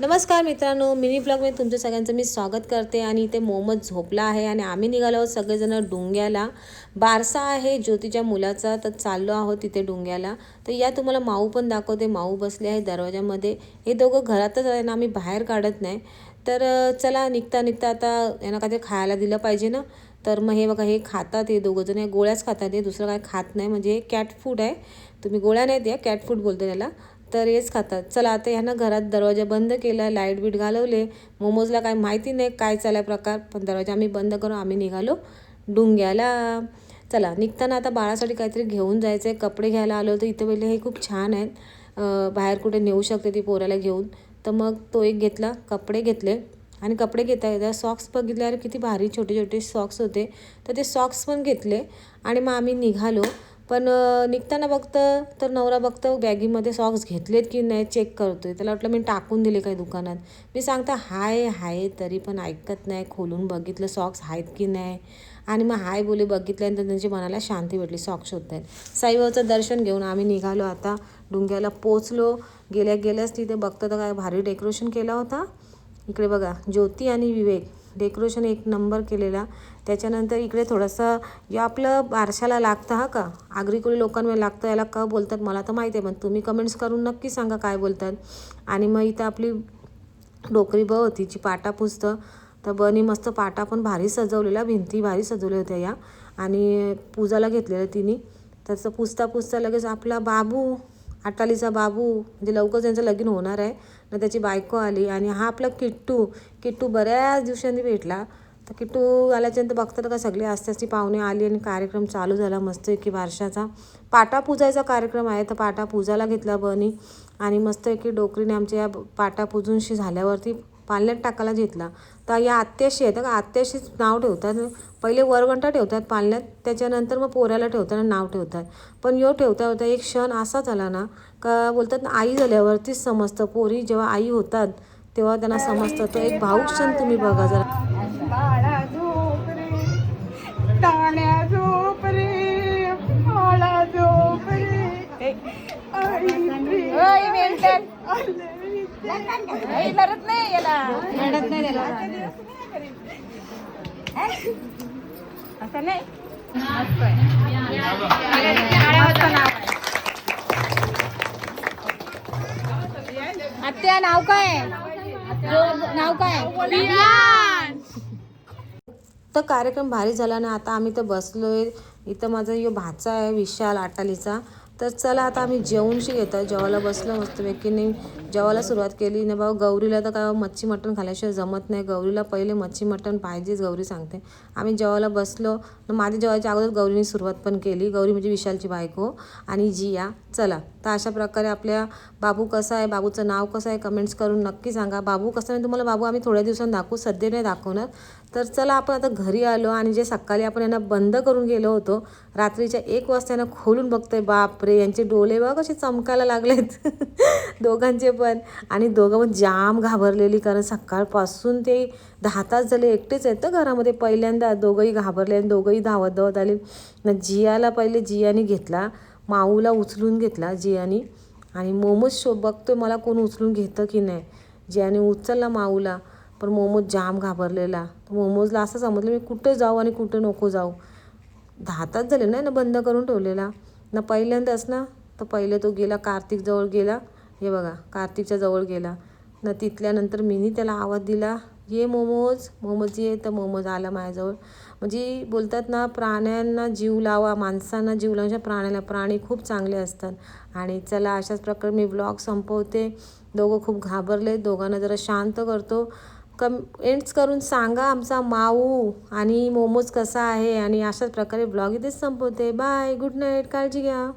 नमस्कार मित्रांनो मिनी ब्लॉगमध्ये तुमचं सगळ्यांचं मी स्वागत करते आणि इथे मोहम्मद झोपला आहे आणि आम्ही निघालो आहोत सगळेजण डोंग्याला. बारसा आहे ज्योतीच्या मुलाचा तर चाललो आहोत तिथे डोंग्याला. तर या तुम्हाला माऊ पण दाखवते माऊ बसले आहे दरवाजामध्ये. हे दोघं घरातच आहे ना आम्ही बाहेर काढत नाही. तर चला निघता निघता आता यांना काहीतरी खायला दिलं पाहिजे ना. तर मग हे बघा हे खातात हे दोघं जण. हे गोळ्याच खातात हे दुसरं काय खात नाही. म्हणजे हे कॅट फूड आहे. तुम्ही गोळ्या नाही द्या कॅट फूड बोलते त्याला. तर हेच खातात. चला आता ह्यानं घरात दरवाजा बंद केला लाइट बीट घालवले. मोमोजला काय माहिती नाही काय चालाय प्रकार पण दरवाजा आम्ही बंद करून आम्ही निघालो डुंग्याला. चला निघताना आता बाळासाठी काहीतरी घेऊन जायचं आहे कपडे घ्यायला आलो तर इथं पहिले हे खूप छान आहेत. बाहेर कुठे नेऊ शकते ती पोराला घेऊन. तर मग तो एक घेतला कपडे घेतले. आणि कपडे घेता घेता सॉक्स बघितल्यावर किती भारी छोटे छोटे सॉक्स होते. तर ते सॉक्स पण घेतले. आणि मग आम्ही निघालो. पण निघताना बघतं तर नवरा बघतं बॅगीमध्ये सॉक्स घेतलेत की नाही चेक करतो आहे त्याला वाटलं मी टाकून दिले काही दुकानात. मी सांगता हाय हाय तरी पण ऐकत नाही खोलून बघितलं सॉक्स आहेत की नाही? आणि मग हाय बोले बघितल्यानंतर त्यांची मनाला शांती भेटली सॉक्स शोधत आहेत साईबाबाचं दर्शन घेऊन आम्ही निघालो आता डुंग्याला पोचलो गेल्या गेल्याच तिथे बघतं तर काय भारी डेकोरेशन केला होता. इकडे बघा ज्योती आणि विवेक. डेकोरेशन एक नंबर केलेला. त्याच्यानंतर इकडे थोडंसं या आपलं बारशाला लागतं हा का? आग्रिकुली लोकांमध्ये लागतं याला का बोलतात मला तर माहिती आहे पण तुम्ही कमेंट्स करून नक्की सांगा काय बोलतात. आणि मग इथं आपली डोकरी ब होती जी पाटा पुसतं. तर बनी मस्त पाटा पण भारी सजवलेला भिंती भारी सजवल्या होत्या या. आणि पूजाला घेतलेलं तिने. तसं पुसता पुसता लगेच आपला बाबू अटालीचा बाबू म्हणजे लवकर त्यांचं लगीन होणार आहे. ना त्याची बायको आली आणि हा आपला किट्टू किट्टू बऱ्याच दिवसांनी भेटला. तर किट्टू आल्याच्यानंतर बघतात का सगळे आस्ते आस्ते पाहुणे आली आणि कार्यक्रम चालू झाला मस्त की बारशाचा पाटा पूजायचा कार्यक्रम आहे तर पाटा पूजायला घेतला बनी. आणि मस्त की डोकरीने आमच्या या पाटा पूजूनशी झाल्यावरती पालण्यात टाकायला घेतला. तर या आत्याशी आहेत का आत्याशीच नाव ठेवतात. पहिले वरवंटा ठेवतात पालण्यात त्याच्यानंतर मग पोऱ्याला ठेवताना नाव ठेवतात. पण यो ठेवता होता एक क्षण असा झाला ना का बोलतात ना आई झाल्यावरतीच समजतं. पोरी जेव्हा आई होतात तेव्हा त्यांना समजतं. तो एक भाऊक क्षण तुम्ही बघा जरा. लढत नाही याला. रडत नाही त्याला असं नाही? आत्या नाव काय? नाव काय? तर कार्यक्रम भारी झाला ना आता आम्ही तर बसलोय. इथं माझा यो भाचा आहे विशाल आटालीचा. तर चला आता आम्ही जेवणशी घेतो जेवायला बसलो मस्तपैकी नाही जेवायला सुरुवात केली. ना बाबा गौरीला तर काय मच्छी मटण खाल्याशिवाय जमत नाही. गौरीला पहिले मच्छी मटण पाहिजेच गौरी सांगते. आम्ही जेवायला बसलो. माझ्या जेवायच्या अगोदर गौरीने सुरुवात पण केली. गौरी म्हणजे विशालची बायको आणि जिया. चला. तर अशा प्रकारे आपल्या बाबू कसा आहे बाबूचं नाव कसं आहे कमेंट्स करून नक्की सांगा. बाबू कसं आहे तुम्हाला बाबू आम्ही थोड्या दिवसांनी दाखवू सध्या नाही दाखवणार. तर चला आपण आता घरी आलो आणि जे सकाळी आपण यांना बंद करून गेलो होतो रात्रीच्या एक वाजता यांना खोलून बघतोय बापरे यांचे डोले बघ कसे चमकायला लागलेत. दोघांचे पण. आणि दोघं पण जाम घाबरलेली कारण सकाळपासून ते दहा तास झाले एकटेच आहेत तर घरामध्ये. पहिल्यांदा दोघंही घाबरले आणि दोघंही धावत धावत आले. न जियाला पहिले जियाने घेतला. माऊला उचलून घेतला जियानी. आणि मोमोज शो बघतोय मला कोण उचलून घेतं की नाही. जियाने उचलला माऊला पण मोमोज जाम घाबरलेला. तर मोमोजला असं समजलं मी कुठं जाऊ आणि कुठं नको जाऊ? दहा तास झाले नाही ना बंद करून ठेवलेला. ना पहिल्यांदाच ना तर पहिले तो गेला कार्तिकजवळ गेला. हे बघा कार्तिकच्या जवळ गेला. ना तिथल्यानंतर मीनी त्याला आवाज दिला. ये मोमोज मोमोज ये तर मोमोज आला माझ्याजवळ. म्हणजे बोलतात ना प्राण्यांना जीव लावा माणसांना जीव लावण्याच्या प्राण्याला प्राणी खूप चांगले असतात. आणि चला अशाच प्रकारे मी ब्लॉग संपवते. दोघं खूप घाबरले दोघांना जरा शांत करतो. कम एंड्स करून सांगा आमचा माऊ आणि मोमोज कसा आहे? आणि अशाच प्रकारे ब्लॉग इथेच संपवते. बाय गुड नाईट काळजी घ्या.